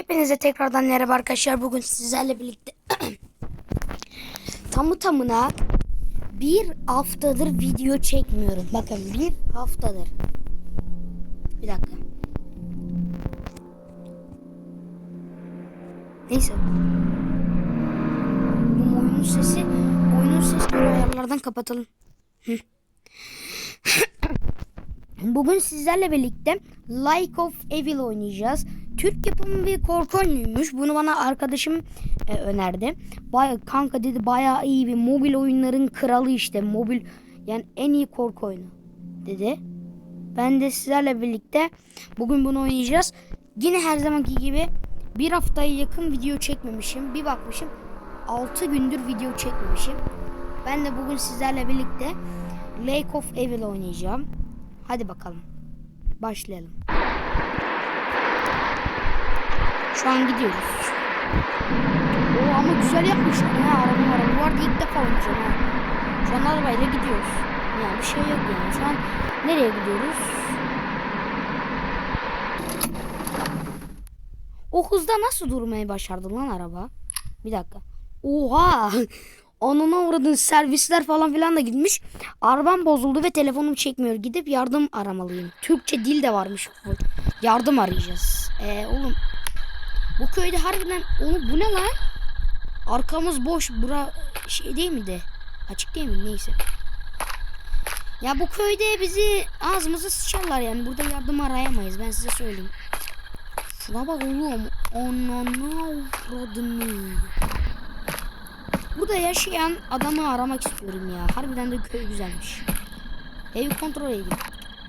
Hepinize tekrardan merhaba arkadaşlar. Bugün sizlerle birlikte tamı tamına bir haftadır video çekmiyorum. Bakın bir haftadır. Bir dakika. Neyse. Bu oyunun sesi, oyunun sesini ayarlardan kapatalım. Bugün sizlerle birlikte Like of Evil oynayacağız. Türk yapımı bir korku oyunuymuş. Bunu bana arkadaşım e, önerdi. Baya, kanka dedi bayağı iyi bir mobil oyunların kralı işte. Mobil yani en iyi korku oyunu dedi. Ben de sizlerle birlikte bugün bunu oynayacağız. Yine her zamanki gibi bir haftaya yakın video çekmemişim. Bir bakmışım 6 gündür video çekmemişim. Ben de bugün sizlerle birlikte Lake of Evil oynayacağım. Hadi bakalım. Başlayalım. Şu an gidiyoruz. Oo ama güzel yapmışlar ha araba araba. Bu arada ilk defa oynayacağım ha. Şu an arabayla gidiyoruz. Yani bir şey yok yani. Şu an nereye gidiyoruz? O hızda nasıl durmayı başardı lan araba? Bir dakika. Oha! Anına uğradığın servisler falan filan da gitmiş. Arabam bozuldu ve telefonum çekmiyor. Gidip yardım aramalıyım. Türkçe dil de varmış. Yardım arayacağız. Ee, oğlum bu köyde harbiden oğlum bu ne lan? Arkamız boş. Bura şey değil mi de? Açık değil mi? Neyse. Ya bu köyde bizi ağzımıza sıçarlar yani. Burada yardım arayamayız. Ben size söyleyeyim. Şuna bak oğlum. Ananı avradını. Burada yaşayan adamı aramak istiyorum ya. Harbiden de köy güzelmiş. Evi kontrol edin.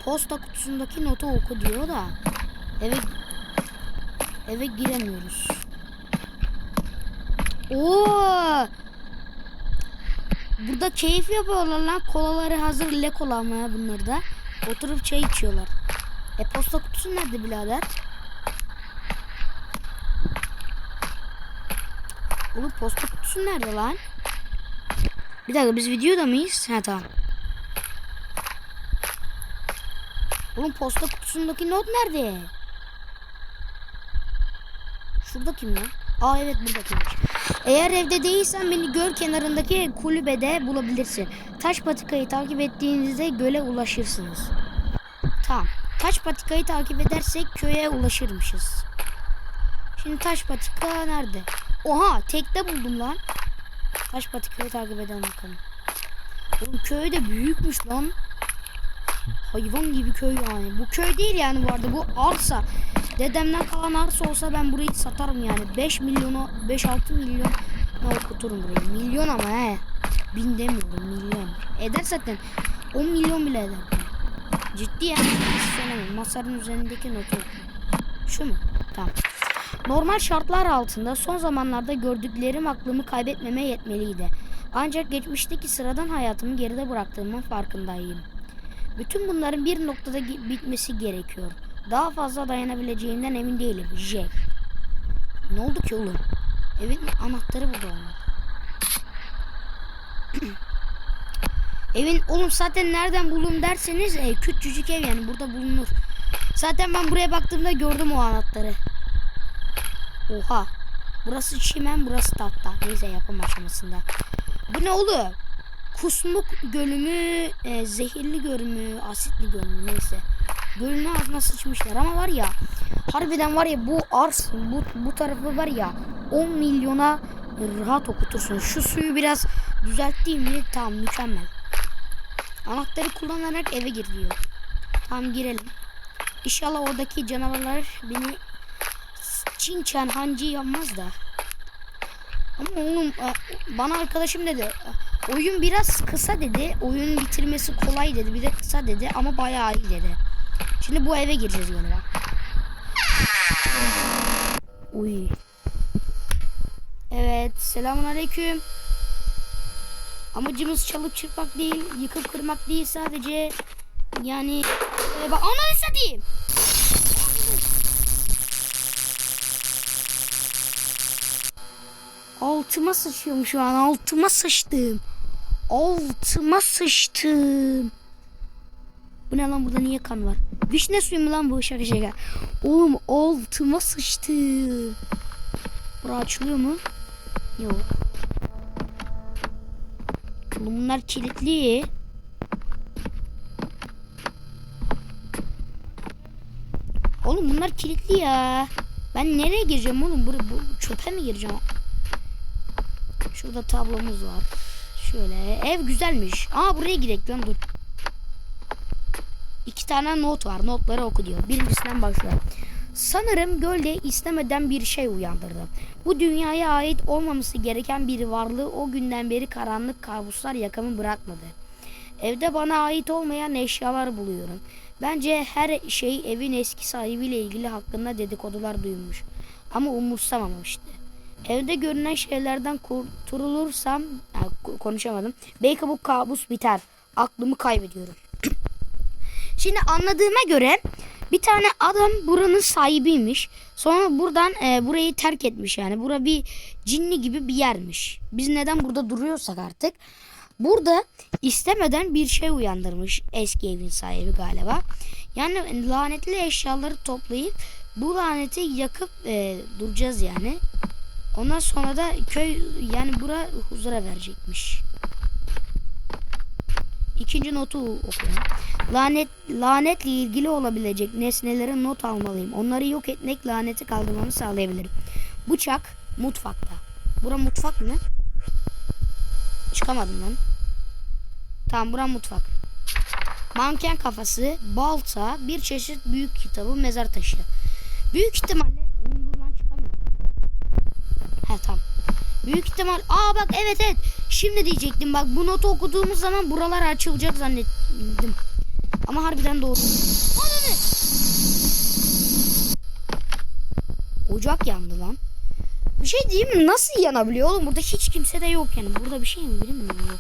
Posta kutusundaki notu oku diyor da. Eve eve giremiyoruz. Oo! Burada keyif yapıyorlar lan. Kolaları hazır le kola mı ya bunlar da. Oturup çay içiyorlar. E posta kutusu nerede birader? Oğlum posta kutusu nerede lan? Bir dakika biz videoda mıyız? Ha tamam. Oğlum posta kutusundaki not nerede? Şurada kim ya? Aa evet burada kimmiş. Eğer evde değilsen beni göl kenarındaki kulübede bulabilirsin. Taş patikayı takip ettiğinizde göle ulaşırsınız. Tamam. Taş patikayı takip edersek köye ulaşırmışız. Şimdi taş patika nerede? Oha tekte buldum lan. Taş patikayı takip edelim bakalım. Oğlum köy de büyükmüş lan. Hayvan gibi köy yani. Bu köy değil yani bu arada. Bu arsa. Dedemden kalan arsa olsa ben burayı satarım yani. 5 milyonu 5-6 milyon ne okuturum burayı. Milyon ama he. Bin demiyorum milyon. Eder zaten. 10 milyon bile eder. Ciddi. Hiç söylemem. Masanın üzerindeki notu. Şu mu? Tamam. Normal şartlar altında son zamanlarda gördüklerim aklımı kaybetmeme yetmeliydi. Ancak geçmişteki sıradan hayatımı geride bıraktığımın farkındayım. Bütün bunların bir noktada bitmesi gerekiyor. Daha fazla dayanabileceğimden emin değilim. J. Ne oldu ki oğlum? Evin anahtarı burada olmalı. Evin oğlum zaten nereden buldum derseniz e, küçücük ev yani burada bulunur. Zaten ben buraya baktığımda gördüm o anahtarı. Oha. Burası çimen, burası tahta. Neyse yapım aşamasında. Bu ne oğlum? Kusmuk gölü mü, e, zehirli göl mü, asitli göl mü neyse. Gölün ağzına sıçmışlar ama var ya harbiden var ya bu ars bu, bu tarafı var ya 10 milyona rahat okutursun. Şu suyu biraz düzelttiğim mi tamam mükemmel. Anahtarı kullanarak eve gir diyor. Tamam girelim. İnşallah oradaki canavarlar beni Çin Çen hancı yanmaz da. Ama oğlum bana arkadaşım dedi. Oyun biraz kısa dedi. Oyun bitirmesi kolay dedi. Bir de kısa dedi ama bayağı iyi dedi. Şimdi bu eve gireceğiz galiba. Uy. Evet, selamun aleyküm. Amacımız çalıp çırpmak değil, yıkıp kırmak değil sadece yani e, bak ananı satayım. Altıma sıçıyorum şu an. Altıma sıçtım. Altıma sıçtım. Bu ne lan burada niye kan var? Vişne suyu mu lan bu şaka şaka. Oğlum altıma sıçtı. Bura açılıyor mu? Yok. Oğlum bunlar kilitli. Oğlum bunlar kilitli ya. Ben nereye gireceğim oğlum? Bur bu çöpe mi gireceğim? Şurada tablomuz var. Şöyle ev güzelmiş. Aa buraya gidelim lan dur. İki tane not var. Notları oku diyor. Birincisinden başlayalım. Sanırım gölde istemeden bir şey uyandırdı. Bu dünyaya ait olmaması gereken bir varlığı o günden beri karanlık kabuslar yakamı bırakmadı. Evde bana ait olmayan eşyalar buluyorum. Bence her şey evin eski sahibiyle ilgili hakkında dedikodular duymuş. Ama umursamamıştı. Evde görünen şeylerden kurtulursam ko- konuşamadım. Belki bu kabus biter. Aklımı kaybediyorum. Şimdi anladığıma göre bir tane adam buranın sahibiymiş. Sonra buradan e, burayı terk etmiş yani. Bura bir cinli gibi bir yermiş. Biz neden burada duruyorsak artık. Burada istemeden bir şey uyandırmış eski evin sahibi galiba. Yani lanetli eşyaları toplayıp bu laneti yakıp e, duracağız yani. Ondan sonra da köy yani bura huzura verecekmiş. İkinci notu okuyalım. Lanet lanetle ilgili olabilecek nesnelere not almalıyım. Onları yok etmek laneti kaldırmamı sağlayabilirim. Bıçak mutfakta. Bura mutfak mı? Çıkamadım lan. Tamam bura mutfak. Manken kafası, balta, bir çeşit büyük kitabı, mezar taşı. Büyük ihtimalle. He tamam. Büyük ihtimal. Aa bak evet evet. Şimdi diyecektim bak bu notu okuduğumuz zaman buralar açılacak zannettim. Ama harbiden doğru. Ananı! Ocak yandı lan. Bir şey diyeyim mi? Nasıl yanabiliyor oğlum? Burada hiç kimse de yok yani. Burada bir şey mi bilmiyorum yok.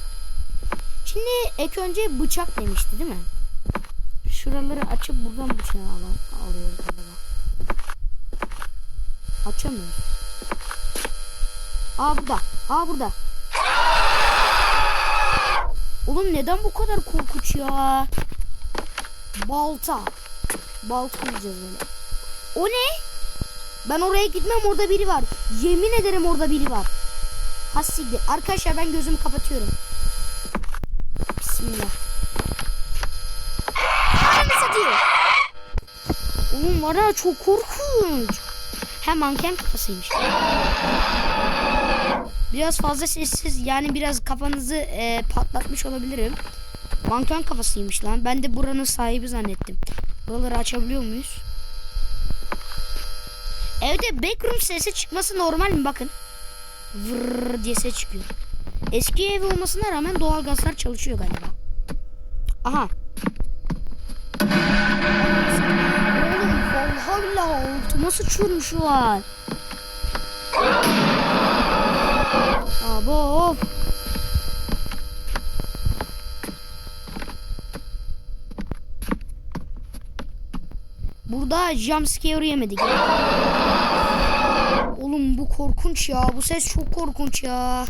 Şimdi ek önce bıçak demişti değil mi? Şuraları açıp buradan bıçağı al alıyoruz galiba. Açamıyoruz. Aa burada. Aa burada. Oğlum neden bu kadar korkunç ya? Balta. Balta alacağız böyle. O ne? Ben oraya gitmem orada biri var. Yemin ederim orada biri var. Hassiktir. Arkadaşlar ben gözümü kapatıyorum. Bismillah. Ananı satıyor. Oğlum var ya çok korkunç. Hem manken kafasıymış. Biraz fazla sessiz yani biraz kafanızı e, patlatmış olabilirim. Manken kafasıymış lan. Ben de buranın sahibi zannettim. Buraları açabiliyor muyuz? Evde backroom sesi çıkması normal mi? Bakın. Vırr diye ses çıkıyor. Eski ev olmasına rağmen doğalgazlar çalışıyor galiba. Aha. Oğlum vallahi billahi altıma sıçıyormuşlar. Abo of. Burada jumpscare yemedik. Oğlum bu korkunç ya. Bu ses çok korkunç ya.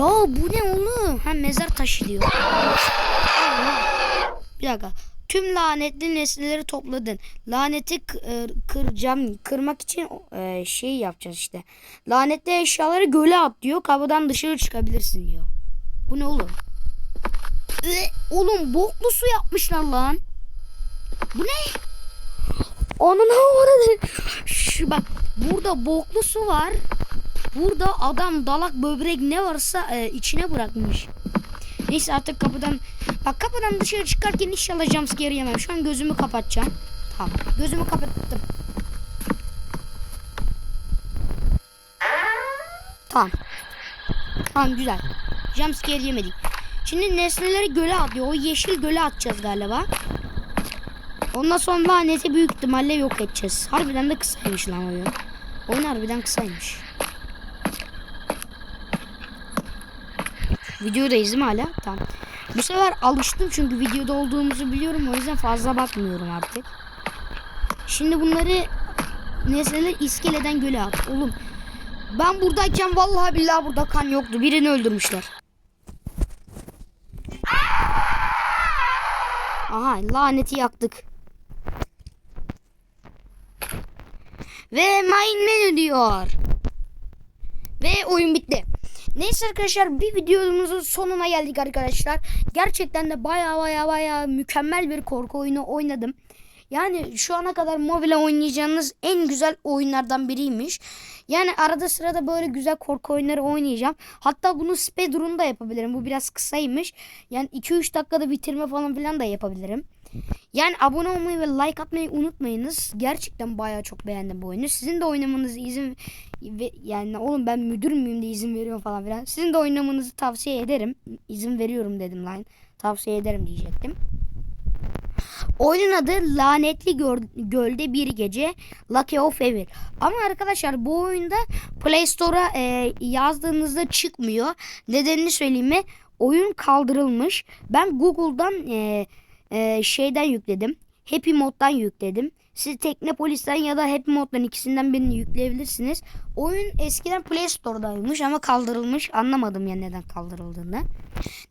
Ya bu ne oğlum? Ha mezar taşı diyor. Bir dakika. Tüm lanetli nesneleri topladın. Laneti k- e, kıracağım. Kırmak için e, şey yapacağız işte. Lanetli eşyaları göle at diyor. Kapıdan dışarı çıkabilirsin diyor. Bu ne oğlum? Ee, oğlum boklu su yapmışlar lan. Bu ne? Onun orada. Şu bak burada boklu su var. Burada adam dalak böbrek ne varsa e, içine bırakmış. Neyse artık kapıdan bak kapıdan dışarı çıkarken inşallah jumpscare yemem. Şu an gözümü kapatacağım. Tamam. Gözümü kapattım. Tamam. Tamam güzel. Jumpscare yemedik. Şimdi nesneleri göle atıyor. O yeşil göle atacağız galiba. Ondan sonra laneti büyük ihtimalle yok edeceğiz. Harbiden de kısaymış lan oyun. Oyun harbiden kısaymış. Videodayız değil mi hala? Tamam. Bu sefer alıştım çünkü videoda olduğumuzu biliyorum. O yüzden fazla bakmıyorum artık. Şimdi bunları nesneler iskeleden göle at. Oğlum ben buradayken vallahi billahi burada kan yoktu. Birini öldürmüşler. Aha laneti yaktık. Ve main menü diyor. Ve oyun bitti. Neyse arkadaşlar bir videomuzun sonuna geldik arkadaşlar. Gerçekten de baya baya baya mükemmel bir korku oyunu oynadım. Yani şu ana kadar mobil oynayacağınız en güzel oyunlardan biriymiş. Yani arada sırada böyle güzel korku oyunları oynayacağım. Hatta bunu speedrun da yapabilirim. Bu biraz kısaymış. Yani 2-3 dakikada bitirme falan filan da yapabilirim. Yani abone olmayı ve like atmayı unutmayınız. Gerçekten bayağı çok beğendim bu oyunu. Sizin de oynamanızı izin ve yani oğlum ben müdür müyüm de izin veriyorum falan filan. Sizin de oynamanızı tavsiye ederim. İzin veriyorum dedim lan. Tavsiye ederim diyecektim. Oyunun adı Lanetli Gölde Bir Gece Lucky of Evil. Ama arkadaşlar bu oyunda Play Store'a e, yazdığınızda çıkmıyor. Nedenini söyleyeyim mi? Oyun kaldırılmış. Ben Google'dan e, e, şeyden yükledim. Happy Mod'dan yükledim. Siz Teknopolis'ten ya da Happy Mod'dan ikisinden birini yükleyebilirsiniz. Oyun eskiden Play Store'daymış ama kaldırılmış. Anlamadım ya neden kaldırıldığını.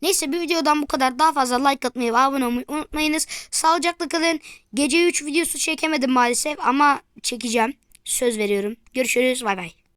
Neyse bir videodan bu kadar. Daha fazla like atmayı ve abone olmayı unutmayınız. Sağlıcakla kalın. Gece 3 videosu çekemedim maalesef ama çekeceğim. Söz veriyorum. Görüşürüz. Bay bay.